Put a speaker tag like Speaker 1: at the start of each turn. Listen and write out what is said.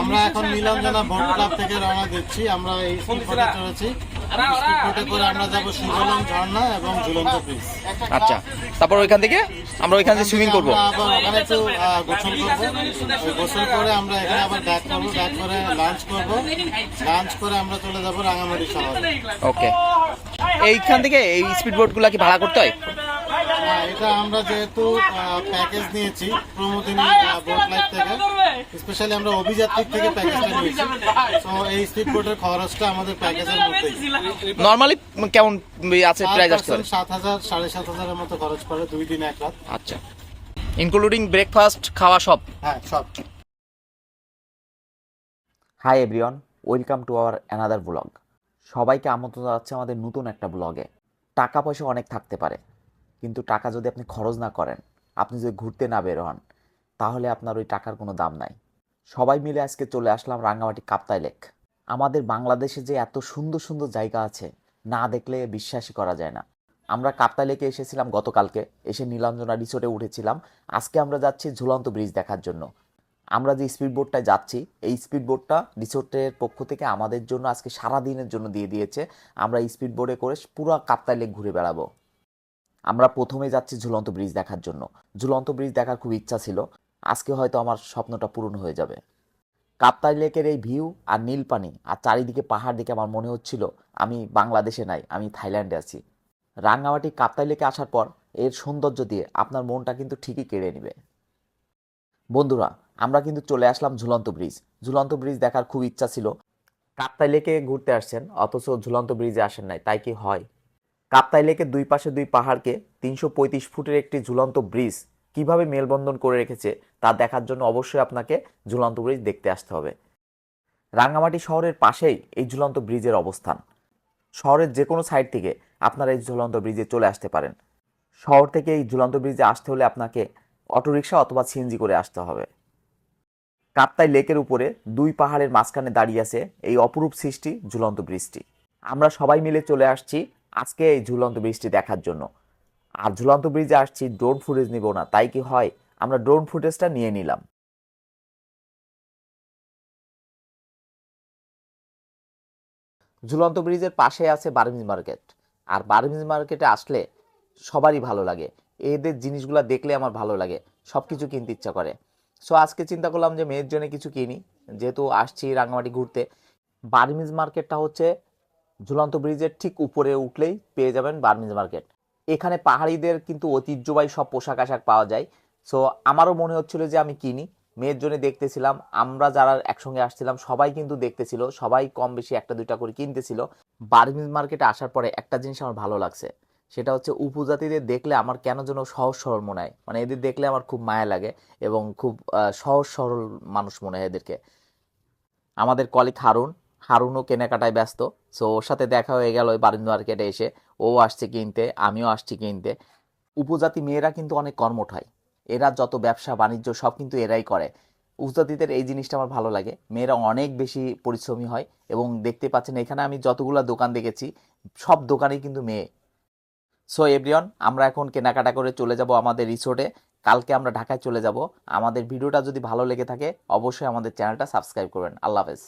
Speaker 1: আমরা এখন Nilanjana boat club থেকে রওনা দিচ্ছি। আমরা এই স্পিডবোটে চলেছি। স্পিডবোটে করে আমরা যাব সুজলং ঝর্ণা এবং ঝুলন্ত ব্রিজ
Speaker 2: আচ্ছা তারপর ওইখান থেকে? আমরা ওইখান থেকে সুইমিং করব।
Speaker 1: আবার ওখানে একটু গোসল করব। গোসল করে আমরা এখানে আবার ব্যাক করব ব্যাক করে লাঞ্চ করব। লাঞ্চ করে আমরা চলে যাব রাঙামাটি শহরে।
Speaker 2: ওকে এইখান থেকে এই স্পিড বোটগুলো কি ভাড়া করতে হ্যাঁ,
Speaker 1: এটা আমরা যেহেতু প্যাকেজ নিয়েছি প্রমোদিনী বোট লাইফ থেকে স্পেশালি আমরা অভিযাত্রীর থেকে প্যাকেজটা নিয়েছি। তো এই স্পিড বোটের খরচটা আমাদের প্যাকেজের মধ্যেই।
Speaker 2: নর্মালি কেমন আছে প্রাইস
Speaker 1: person সাত হাজার সাড়ে সাত হাজারের মতো খরচ পড়ে দুই দিন এক রাত।
Speaker 2: আচ্ছা। ইনক্লুডিং ব্রেকফাস্ট খাওয়া সব?
Speaker 1: হ্যাঁ সব।
Speaker 3: Hi everyone welcome to our another blog সবাইকে আমন্ত্রণ জানাচ্ছে আমাদের নতুন একটা ব্লগে টাকা পয়সা অনেক থাকতে পারে। কিন্তু টাকা যদি আপনি খরচ না করেন, আপনি যদি ঘুরতে না বের হন, তাহলে আপনার ওই টাকার কোনো দাম নাই। সবাই মিলে আজকে চলে আসলাম রাঙ্গামাটি কাপ্তাই লেক। আমাদের বাংলাদেশে যে এত সুন্দর সুন্দর জায়গা আছে, না দেখলে বিশ্বাসই করা যায় না। আমরা কাপ্তাই লেকে এসেছিলাম গতকালকে, এসে নীলাঞ্জনা রিসোর্টে উঠেছিলাম। আজকে আমরা যাচ্ছি ঝুলন্ত ব্রিজ দেখার জন্য। আমরা যে স্পিড বোটটায় যাচ্ছি, এই স্পিড বোটটা রিসোর্টের পক্ষ থেকে আমাদের জন্য আজকে সারা দিনের জন্য দিয়ে দিয়েছে। আমরা স্পিড বোটে করে পুরো কাপ্তাই লেক ঘুরে বেড়াবো। আমরা প্রথমে যাচ্ছি ঝুলন্ত ব্রিজ দেখার জন্য। ঝুলন্ত ব্রিজ দেখার খুব ইচ্ছা ছিল। আজকে হয়তো আমার স্বপ্নটা পূরণ হয়ে যাবে। কাপ্তাই লেকের এই ভিউ আর নীল পানি আর চারিদিকে পাহাড় দেখে আমার মনে হচ্ছিল, আমি বাংলাদেশে নাই, আমি থাইল্যান্ডে আছি। রাঙ্গামাটি কাপ্তাই লেকে আসার পর এর সৌন্দর্য দিয়ে আপনার মনটা কিন্তু ঠিকই কেড়ে নেবে। বন্ধুরা, আমরা কিন্তু চলে আসলাম ঝুলন্ত ব্রিজ ঝুলন্ত ব্রিজ দেখার খুব ইচ্ছা ছিল। কাপ্তাই লেকে ঘুরতে আসছেন, অথচ ঝুলন্ত ব্রিজে আসেন নাই, তাই কি হয়? কাপ্তাই লেকের দুই পাশে দুই পাহাড়কে তিনশো পঁয়ত্রিশ ফুটের একটি ঝুলন্ত ব্রিজ কীভাবে মেলবন্ধন করে রেখেছে তা দেখার জন্য অবশ্যই আপনাকে ঝুলন্ত ব্রিজ দেখতে আসতে হবে। রাঙ্গামাটি শহরের পাশেই এই ঝুলন্ত ব্রিজের অবস্থান। শহরের যে কোনো সাইড থেকে আপনারা এই ঝুলন্ত ব্রিজে চলে আসতে পারেন। শহর থেকে এই ঝুলন্ত ব্রিজে আসতে হলে আপনাকে অটোরিকশা অথবা সিএনজি করে আসতে হবে। কাপ্তাই লেকের উপরে দুই পাহাড়ের মাঝখানে দাঁড়িয়ে আছে এই অপরূপ সৃষ্টি ঝুলন্ত ব্রিজটি। আমরা সবাই মিলে চলে আসছি আজকে এই ঝুলন্ত ব্রিজটি দেখার জন্য। আর ঝুলন্ত ব্রিজে আসছি ড্রোন ফুটেজ নিব না, তাই কি হয়? আমরা ড্রোন ফুটেজটা নিয়ে নিলাম। ঝুলন্ত ব্রিজের পাশে আছে বার্মিজ মার্কেট আর বার্মিজ মার্কেটে আসলে সবারই ভালো লাগে। এদের জিনিসগুলো দেখলে আমার ভালো লাগে সব কিছু কিনতে ইচ্ছা করে। সো আজকে চিন্তা করলাম যে মেয়ের জন্য কিছু কিনি, যেহেতু আসছি রাঙামাটি ঘুরতে। বার্মিজ মার্কেটটা হচ্ছে ঝুলন্ত ব্রিজের ঠিক উপরে উঠলেই পেয়ে যাবেন বার্মিজ মার্কেট। এখানে পাহাড়িদের কিন্তু ঐতিহ্যবাহী সব পোশাক আশাক পাওয়া যায়। সো আমারও মনে হচ্ছিল যে আমি কিনি। মেয়ের জন্য দেখতেছিলাম, আমরা যারা একসঙ্গে আসছিলাম, সবাই কিন্তু দেখতেছিল, সবাই কম বেশি একটা দুইটা করে কিনতেছিল। বার্মিজ মার্কেটে আসার পরে একটা জিনিস আমার ভালো লাগছে, সেটা হচ্ছে উপজাতিদের দেখলে আমার কেন যেন সহজ সরল মনে হয়। মানে এদের দেখলে আমার খুব মায়া লাগে এবং খুব সহজ সরল মানুষ মনে হয় এদেরকে। আমাদের কলিক হারুন হারুনও কেনাকাটায় ব্যস্ত। সো ওর সাথে দেখা হয়ে গেল ওই বারিন্দ মার্কেটে এসে। ও আসছে কিনতে, আমিও আসছি কিনতে। উপজাতি মেয়েরা কিন্তু অনেক কর্মঠ হয়। এরা যত ব্যবসা, বাণিজ্য, সব কিন্তু এরাই করে। উপজাতিদের এই জিনিসটা আমার ভালো লাগে। মেয়েরা অনেক বেশি পরিশ্রমী হয় এবং দেখতে পাচ্ছেন, এখানে আমি যতগুলো দোকান দেখেছি, সব দোকানেই কিন্তু মেয়ে। সো এভরিওয়ান আমরা এখন কেনাকাটা করে চলে যাব আমাদের রিসোর্টে। কালকে আমরা ঢাকায় চলে যাব। আমাদের ভিডিওটা যদি ভালো লেগে থাকে, অবশ্যই আমাদের চ্যানেলটা সাবস্ক্রাইব করবেন। আল্লাহ হাফেজ।